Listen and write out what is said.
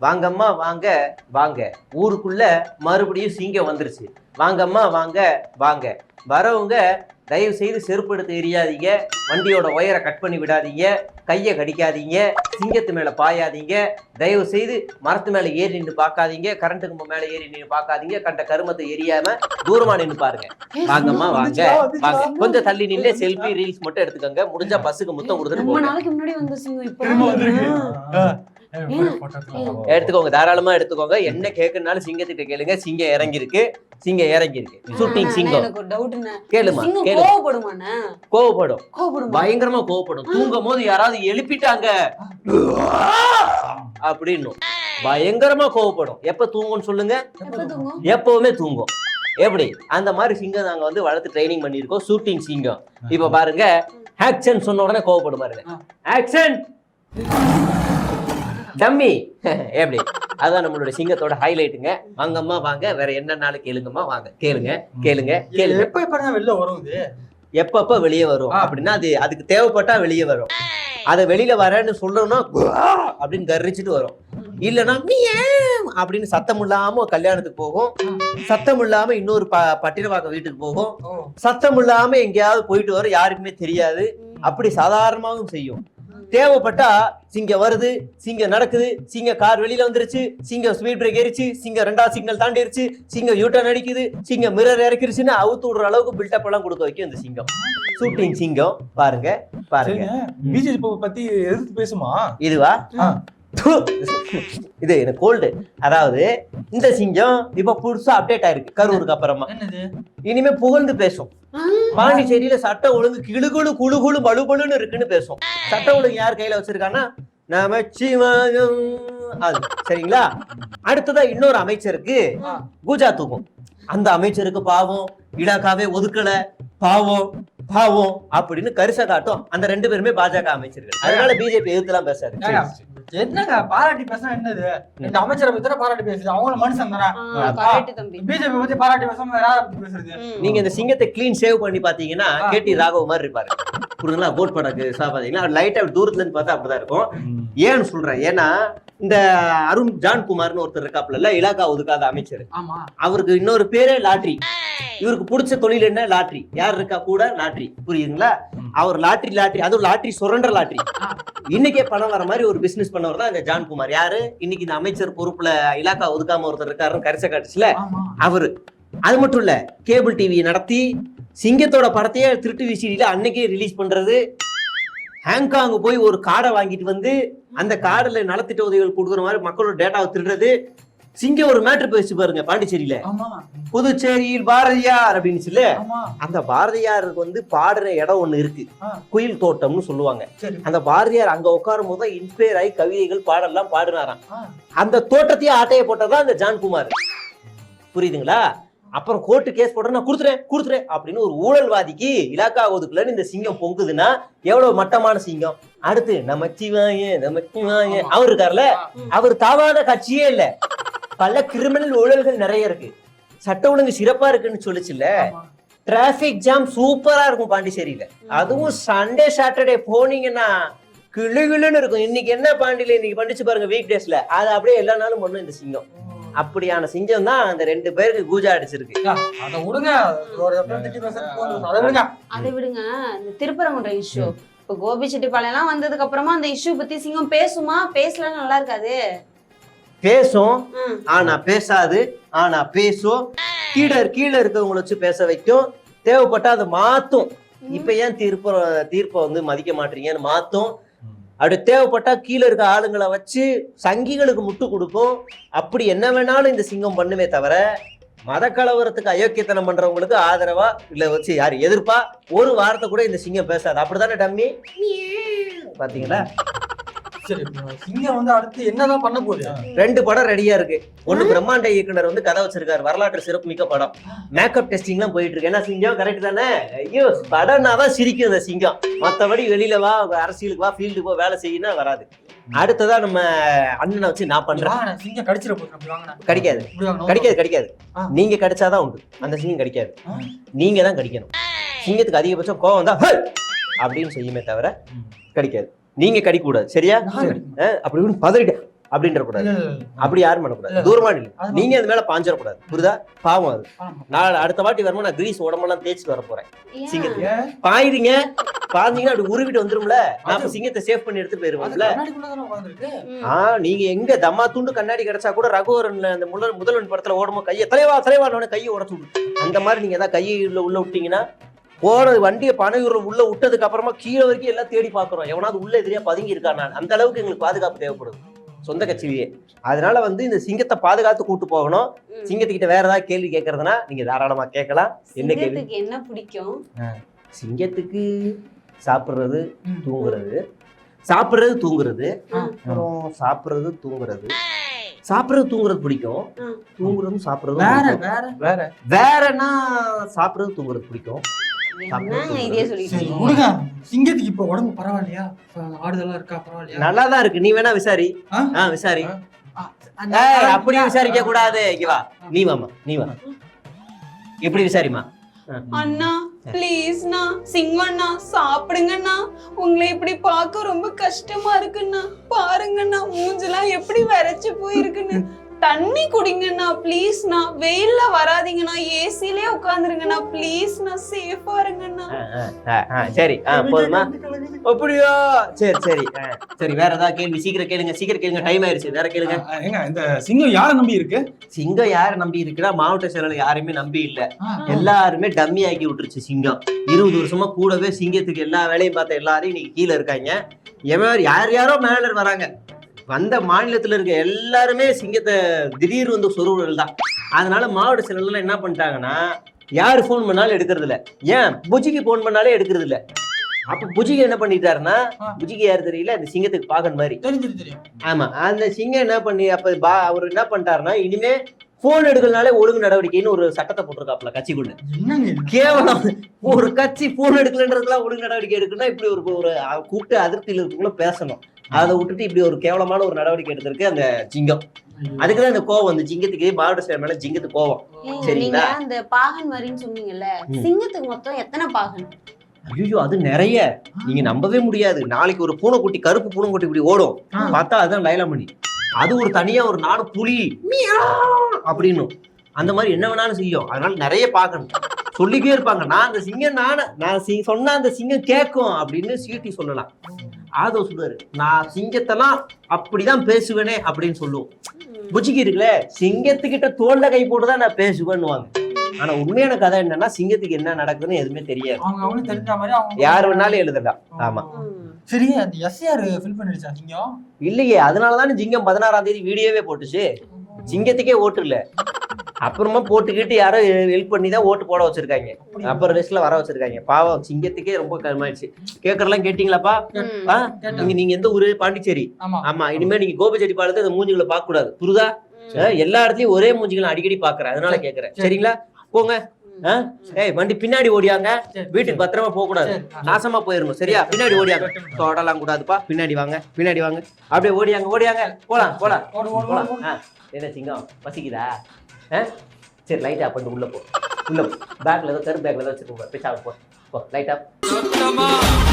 வாங்கம்மா வாங்க வாங்க. ஊருக்குள்ள மறுபடியும் சிங்கம் வந்துருச்சு. வாங்கம்மா வாங்க வாங்க. வரவங்க தயவு செய்து செருப்பு எடுத்து எரியாதீங்க. வண்டியோட ஒயரை கட் பண்ணி விடாதீங்க. கையை கடிக்காதீங்க. சிங்கத்து மேல பாயாதீங்க. தயவு செய்து மரத்து மேல ஏறி நின்று பார்க்காதீங்க. கரண்ட் கம்பு மேல ஏறி நின்று பார்க்காதீங்க. கண்ட கருமத்தை எரியாம தூரமா நின்று பாருங்க. வாங்கம்மா வாங்க வாங்க. கொஞ்சம் தள்ளி நின்று செல்ஃபி ரீல்ஸ் மட்டும் எடுத்துக்கோங்க. முடிஞ்சா பஸ்ஸுக்கு முத்தம் கொடுத்துட்டு எடுத்துக்கோங்க தாராளமா எடுத்துக்கோங்க. என்ன கேட்கறனாலும் சிங்கத்திட்ட கேளுங்க. சிங்கம் இறங்கிருக்கு சிங்கம். இறங்கிருக்கு ஷூட்டிங் ஆனா சிங்கம் கேளுமா கேளு. கோவப்படுமாண்ணே? கோவப்படும். கோவப்படுமா? பயங்கரமா கோவப்படும். தூங்கும் போது யாராவது எழுப்பிட்டாங்க. அப்படின்னும். பயங்கரமா கோவப்படும். எப்ப தூங்கும்னு சொல்லுங்க? எப்பவுமே தூங்கும். எப்படி? அந்த மாதிரி சிங்கம் நாங்க வந்து வளர்த்து ட்ரைனிங் பண்ணியிருக்கோம். ஷூட்டிங் சிங்கம். இப்ப பாருங்க. ஆக்ஷன் சொன்ன உடனே கோவப்படும் பாருங்க. ஆக்ஷன் டம்மி எப்படி? அதான் நம்மளுடைய சிங்கத்தோட ஹைலைட்டுங்க வாங்கம்மா வாங்க. வேற என்ன நாள் கேளுங்கம்மா வாங்க. கேளுங்க கேளுங்க கேளுங்க. எப்ப எப்ப வெளில வரும் இது? எப்பப்ப வெளியே வரும். அப்படின்னா அது அதுக்கு தேவைப்பட்டா வெளியே வரும். அதை வெளியில வரேன்னு சொல்லணும்னா அப்படின்னு கர்ரிச்சிட்டு வரும். இல்லைன்னா மியாவ் அப்படின்னு சத்தம் இல்லாம கல்யாணத்துக்கு போகும். சத்தம் இல்லாம இன்னொரு ப பட்டினவாக்க வீட்டுக்கு போகும். சத்தம் இல்லாம எங்கேயாவது போயிட்டு வரும் யாருக்குமே தெரியாது. அப்படி சாதாரணமாகவும் செய்யும். தேவைப்பட்டா சிங்கம் வருது சிங்கம் நடக்குது சிங்க கார் வெளியில வந்துருச்சு சிங்கம் ஸ்பீட் பிரேக் ஏறிச்சு சிங்கம் ரெண்டாவது சிக்னல் தாண்டிருச்சு சிங்கம் யூட்டர்ன் அடிக்குது சிங்கம் மிரர் இறக்கிருச்சுன்னு அவுத்து விடுற அளவுக்கு பில்டப் எல்லாம் கொடுக்க வைக்கும் இந்த சிங்கம். ஷூட்டிங் சிங்கம். பாருங்க பாருங்க. பிஜேபி பத்தி எதிர்த்து பேசுமா? இதுவா. இது எனக்கு கோல்டு அதாவது இந்த சிங்கம் இப்ப புதுசா அப்டேட் ஆயிருக்கு கரூருக்கு அப்புறமா. என்னது? இனிமே புகழ்ந்து பேசும். பாண்டிச்சேரியில சட்ட ஒழுங்கு கிளுகுழு குழுகுழு பலுபலுன்னு இருக்குன்னு பேசும். சட்ட ஒழுங்கு யார் கையில வச்சிருக்கான்னா நமச்சிவாயம். அது சரிங்களா? அடுத்ததா இன்னொரு அமைச்சருக்கு. பூஜா தூக்கும் அந்த அமைச்சருக்கு பாவம் இலாக்காவே ஒதுக்கல பாவம் பாவம் அப்படின்னு கரிசை காட்டும் அந்த ரெண்டு பேருமே பாஜக அமைச்சர்கள் அதனால பிஜேபி எதிர்த்துலாம் பேசாது. ஏங்க, என்னங்க பாராட்டி பேசினா என்னது? இந்த அமைச்சரை பத்தி பாராட்டி பேசுது? அவங்களும் மனுஷன் தானே? பிஜேபி பத்தி பாராட்டி பேசாம வேற யாரை பத்தி பேசுறது. நீங்க இந்த சிங்கத்தை க்ளீன் சேவ் பண்ணி பாத்தீங்கன்னா. கேடி ராகவ் மாதிரி இருப்பாரு. புரியுதுங்களா? கோட் படக்கு பாத்தீங்கன்னா லைட்டா தூரத்துல இருந்து பார்த்தா அப்படிதான் இருக்கும். ஏன்னு சொல்றேன் ஏன்னா இந்த அருண் ஜான்குமார்னு ஒருத்தர் இருக்காப்ல இலாக்கா ஒதுக்காத அமைச்சர். அவருக்கு இன்னொரு பேரே லாட்ரி. இவருக்கு பிடிச்ச தொழில் என்ன? லாட்ரி. யார் இருக்கா? கூட லாட்ரி. புரியுதுங்களா. அவர் லாட்ரி லாட்ரி. அதுவும் லாட்ரி சுரண்டர் லாட்ரி. இன்னைக்கே பணம் வர மாதிரி ஒரு பிசினஸ் பண்ணவர் தான் இந்த ஜான்குமார் யாரு? இன்னைக்கு இந்த அமைச்சர் பொறுப்புல இலாக்கா ஒதுக்காம ஒருத்தர் இருக்காருன்னு கரிசை காட்டுச்சுல? அவரு. அது மட்டும் இல்ல கேபிள் டிவி நடத்தி சிங்கத்தோட படத்தையே திருட்டு விசிடியில அன்னைக்கே ரிலீஸ் பண்றது. ஹாங்காங் போய் ஒரு கார்டை வாங்கிட்டு வந்து அந்த கார்டுல நலத்திட்ட உதவிகள் கொடுக்குற மாதிரி மக்களோட டேட்டாவை திருடுறது சிங்கம் ஒரு மேட்ரு பேசி பாருங்க பாண்டிச்சேரியில. புதுச்சேரியில் பாரதியார் அப்படின்னு அந்த பாரதியாருக்கு வந்து பாடுற இடம் ஒண்ணு இருக்கு. குயில் தோட்டம்னு சொல்லுவாங்க. அந்த பாரதியார் அங்க உட்காரும் போது இன்ஸ்பயர் ஆகி கவிதைகள் பாடலாம் பாடினாராம். அந்த தோட்டத்தையே ஆட்டைய போட்டதான் இந்த ஜான்குமார். புரியுதுங்களா? அப்புறம் கோர்ட்டு கேஸ் போடுறேன் நான் கொடுத்துறேன் கொடுத்துறேன் அப்படின்னு ஒரு ஊழல்வாதிக்கு இலாக்கா ஒதுக்கலன்னு இந்த சிங்கம் பொங்குதுன்னா எவ்வளவு மட்டமான சிங்கம்? அடுத்து நமச்சிவாய நமச்சிவாய ஆமா. அவர் இருக்கார்ல. அவர் தாவாத கட்சியே இல்ல. பல கிரிமினல் ஊழல்கள் நிறைய இருக்கு. சட்ட ஒழுங்கு சிறப்பா இருக்குன்னு சொல்லுச்சுல்ல. டிராபிக் ஜாம் சூப்பரா இருக்கும் பாண்டிச்சேரியில. அதுவும் சண்டே சாட்டர்டே போனீங்கன்னா கிளு கிளுன்னு இருக்கும். இன்னைக்கு என்ன பாண்டியில இன்னைக்கு பண்ணிச்சு பாருங்க வீக் டேஸ்ல அது அப்படியே எல்லா நாளும் பண்ணும் இந்த சிங்கம். அப்படியான சிங்கம் தான் அந்த ரெண்டு பேருக்கு கூஜா அடிச்சிருக்கு. அத விடுங்க. அதை விடுங்க. அதை விடுங்க. இந்த திருப்பரங்குன்ற இஷ்யூ இப்போ கோபி செட்டிப்பாளையம்லாம் வந்ததுக்கு அப்புறமா அந்த இஷ்யூ பத்தி சிங்கம் பேசுமா? பேசலன்னு நல்லா இருக்காது. பேசும். ஆனா பேசாது ஆனா பேசும். கீழே கீழே இருக்கவங்கள வச்சு பேச வைக்கும். தேவைப்பட்டா அதை மாத்தும். இப்ப ஏன் தீர்ப்ப தீர்ப்பை வந்து மதிக்க மாட்டீங்கன்னு மாத்தும். அப்படி தேவைப்பட்டா கீழே இருக்க ஆளுங்களை வச்சு சங்கிகளுக்கு முட்டு கொடுக்கும். அப்படி என்ன வேணாலும் இந்த சிங்கம் பண்ணுமே தவிர மத கலவரத்துக்கு அயோக்கியத்தனம் பண்றவங்களுக்கு ஆதரவா இல்ல வச்சு யார் எதிர்ப்பா ஒரு வாரத்தை கூட இந்த சிங்கம் பேசாது. அப்படிதானே டம்மி? பாத்தீங்களா? ரெண்டு படம் ரெடியா இருக்கு. ஒண்ணு பிரம்மாண்ட இயக்குனர் வந்து கதை வச்சிருக்காரு. வரலாற்று சிறப்புமிக்க படம். மேக்கப் டெஸ்டிங் எல்லாம் போயிட்டு இருக்கு. என்ன சிங்கம்? கரெக்ட் தானே? ஐயோ படம்னா தான் சிரிக்கும் இந்த சிங்கம். மத்தபடி வெளியில வா அரசியலுக்கு வா ஃபீல்டுக்கு போ வேலை செய்யணும் வராது. அடுத்ததா நம்ம அண்ணனை வச்சு நான் பண்றேன். சிங்கம் கடிச்சிட போகுது. கடிக்காது. கடிக்காது கடிக்காது. நீங்க கடிச்சாதான் உண்டு. அந்த சிங்கம் கடிக்காது. நீங்க தான் கடிக்கணும். சிங்கத்துக்கு அதிகபட்சம் கோவம் வந்தா "ஹை!" அப்படின்னு செய்யுமே தவிர கடிக்காது. நீங்க கடிக்க கூடாது சரியா அப்படி இப்படின்னு பதறிட்டு அப்படின்ற கூடாது இல்ல, இல்ல, இல்ல. அப்படி யாரும் பண்ணக்கூடாது இல்ல. தூரமா அது நீங்க அது மேல பாஞ்சிடக்கூடாது புரியுதா பாவம் அது. நான் அடுத்த வாட்டி வரும்போது நான் கிரீஸ் உடம்பெல்லாம் தேய்ச்சிட்டு வர போறேன்? சிங்கத்துக்கு. ஏன்? பாயிருங்க பாந்தீங்கன்னா அப்படி உருவிட்டு வந்துரும்ல நான் சிங்கத்தை சேவ் பண்ணி எடுத்து போயிருவோம்ல கண்ணாடிக்குள்ளதானே உட்கார்ந்திருக்கு. ம். ஆ நீங்க எங்க தம்மா துண்டு கண்ணாடி கிடைச்சா கூட ரகுவரன்ல அந்த முதல் முதல்வன் படத்துல ஓடுமோ கையை தலைவா தலைவானோட கையை உடச்சு அந்த மாதிரி நீங்க ஏதாவது கையை உள்ள உள்ள விட்டீங்கன்னா போன வண்டியை பனையூர்ல உள்ள விட்டதுக்கு அப்புறமா கீழே வரைக்கும் எல்லாம் தேடி பாக்குறோம் எவனாவது உள்ள எதிரியா பதுங்கி இருக்கான்? அந்த அளவுக்கு எங்களுக்கு பாதுகாப்பு தேவைப்படுது. சொந்த கட்சியிலேயே. அதனால வந்து இந்த சிங்கத்தை பாதுகாத்து கூட்டு போகணும். சிங்கத்துக்கிட்ட வேற ஏதாவது கேள்வி கேட்கறதுனா நீங்க தாராளமா கேட்கலாம். என்ன கேள்வி? சிங்கத்துக்கு என்ன பிடிக்கும்? சிங்கத்துக்கு சாப்பிடுறது. தூங்குறது. சாப்பிடுறது தூங்குறது. அப்புறம் சாப்பிடுறது தூங்குறது. சாப்பிடுறது தூங்குறது பிடிக்கும். தூங்குறதும் சாப்பிடுறதும் வேற. வேற வேற. வேறன்னா சாப்பிடுறது தூங்குறது பிடிக்கும். சரி? விடுங்க. சிங்கத்துக்கு இப்ப உடம்பு பரவாயில்லையா? இப்ப ஆடுதெல்லாம் இருக்கா? பரவாயில்லையா? நல்லா தான் இருக்கு. நீ வேணா விசாரி. ஆ? ஆ விசாரி. ஆ, அந்த- ஏய் அப்படியே விசாரிக்க கூடாது. இங்க வா. நீ வாமா நீ வா. இப்படி விசாரிமா அண்ணா ப்ளீஸ்ண்ணா சிங்கண்ணா சாப்பிடுங்கண்ணா. உங்களை இப்படி பார்க்க ரொம்ப கஷ்டமா இருக்குண்ணா. பாருங்கண்ணா மூஞ்செல்லாம் எப்படி விரைச்சு போயிருக்குன்னு. தண்ணி குடிங்கண்ணா ப்ளீஸ்ண்ணா வெயில்ல வராதீங்கண்ணா. ஏசிலே உட்காந்துருங்கண்ணா. ப்ளீஸ்ண்ணா சேஃபா இருங்கண்ணா. சரி. போதுமா? அப்படியா? சரி சரி. சரி வேற ஏதாவது கேள்வி? சீக்கிரம் கேளுங்க சீக்கிரம் கேளுங்க. டைம் ஆயிருச்சு. வேற கேளுங்க. ஏங்க இந்த சிங்கம் யாரை நம்பி இருக்கு? சிங்கம் யார நம்பி இருக்குன்னா மாவட்ட செயலாளர் யாரையுமே நம்பி இல்ல. எல்லாருமே டம்மி ஆக்கி விட்டுருச்சு சிங்கம். இருபது வருஷமா கூடவே சிங்கத்துக்கு எல்லா வேலையும் பார்த்த எல்லாரும் இன்னைக்கு கீழே இருக்காங்க. எவன் யார் யாரோ மேல வராங்க. வந்த மாநிலத்துல இருக்க எல்லாருமே சிங்கத்தை திடீர் வந்து சொருவல் தான். அதனால மாவட்ட செயலாளர்லாம் என்ன பண்ணிட்டாங்கன்னா யார் ஃபோன் பண்ணாலும் எடுக்கிறது இல்ல ஏன்? புஜிக்கு ஃபோன் பண்ணாலே எடுக்கிறது இல்ல அப்ப புஜிக்கு என்ன பண்ணிட்டாருன்னா ஆ. புஜிக்கு யார் தெரியல அந்த சிங்கத்துக்கு பாகன் மாதிரி. ஆமா அந்த சிங்கம் என்ன பண்ணி அப்ப பா அவர் என்ன பண்ணிட்டாருன்னா இனிமே போன் எடுக்கலனாலே ஒழுங்கு நடவடிக்கைன்னு ஒரு சட்டத்தை போட்டிருக்காப்ல கட்சிக்குள்ள? கேவலம். ஒரு கட்சி போன் எடுக்கலன்றதுலாம் ஒழுங்கு நடவடிக்கை எடுக்கணும்னா இப்படி ஒரு கூப்பிட்டு அதிருப்தியில் இருக்கவங்கள பேசணும். அதை விட்டுட்டு இப்படி ஒரு கேவலமான ஒரு நடவடிக்கை எடுத்திருக்கு அந்த சிங்கம். அதுக்குதான் இந்த கோவம் வந்து சிங்கத்துக்கு மாவட்ட செயலர் மேல சிங்கத்துக்கு கோவம். சரிங்களா? நீங்க அந்த பாகன் வரின்னு சொன்னீங்கல்ல. சிங்கத்துக்கு மொத்தம் எத்தனை பாகன்? ஐயோ அது நிறைய. நீங்க நம்பவே முடியாது. நாளைக்கு ஒரு பூனைக்குட்டி கருப்பு பூனைக்குட்டி இப்படி ஓடும். பார்த்தா அதுதான் லைலாமணி. அது ஒரு தனியா ஒரு நாடு புலி. மியாவ் அப்படின்னும். அந்த மாதிரி என்ன வேணாலும் செய்யும். அதனால நிறைய பார்க்கணும் சொல்லிக்கே இருப்பாங்க. நான் அந்த சிங்கம் நானே நான் சொன்னா அந்த சிங்கம் கேட்கும் அப்படின்னு சீட்டி சொல்லலாம். ஆதோ சொல்லுவாரு நான் சிங்கத்தெல்லாம் அப்படிதான் பேசுவேனே அப்படின்னு சொல்லுவோம். புச்சிக்கு இருக்குல்ல சிங்கத்துக்கிட்ட தோல்ல கை போட்டுதான் நான் பேசுவேன்னுவாங்க. ஆனா உண்மையான கதை என்னன்னா சிங்கத்துக்கு என்ன நடக்குதுன்னு எதுவுமே தெரியாது. அவங்க அவங்களுக்கு தெரிஞ்ச மாதிரி அவங்க யார் வேணாலும் எழுதலாம் ஆமா. சரி அந்த எஸ்ஆர் ஃபில் பண்ணிடுச்சா சிங்கம்? இல்லையே அதனாலதானே சிங்கம் பதினாறாம் தேதி வீடியோவே போட்டுச்சு. சிங்கத்துக்கே ஓட்டு இல்ல. அப்புறமா போட்டுக்கிட்டு யாரோ ஹெல்ப் பண்ணி தான் ஓட்டு போட வச்சிருக்காங்க. அப்புறம் லிஸ்ட்ல வர வச்சிருக்காங்க. பாவம் சிங்கத்துக்கே ரொம்ப கருமாயிடுச்சு. கேக்குறதெல்லாம் கேட்டீங்களாப்பா. நீங்க நீங்க எந்த ஊரு? பாண்டிச்சேரி. ஆமா. இனிமே நீங்க கோபிச்செட்டிப்பாளத்தை அந்த மூஞ்சிகளை பார்க்க கூடாது புரியுதா ம். எல்லா இடத்துலயும் ஒரே மூஞ்சிகளை அடிக்கடி பாக்குறேன் அதனால கேக்குறேன். சரி. சரிங்களா? போங்க? ஏய் வண்டி பின்னாடி ஓடியாங்க. வீட்டுக்கு பத்திரமா போக கூடாது. நாசமா போயிடணும். சரியா? பின்னாடி ஓடியாங்க. தொடலாம் கூடாதுப்பா. பின்னாடி வாங்க. பின்னாடி வாங்க. அப்படியே ஓடியாங்க ஓடியாங்க. போலாம் போலாம். போலாம். என்ன சிங்கம்? பசிக்குதா? சரி லைட் ஆஃப் பண்ணிட்டு உள்ள போ. உள்ள போ. பேக்ல ஏதோ கரு பேக்ல ஏதோ வச்சிருக்கோம் போய் சாப்பிடு போ. போ லைட் ஆஃப்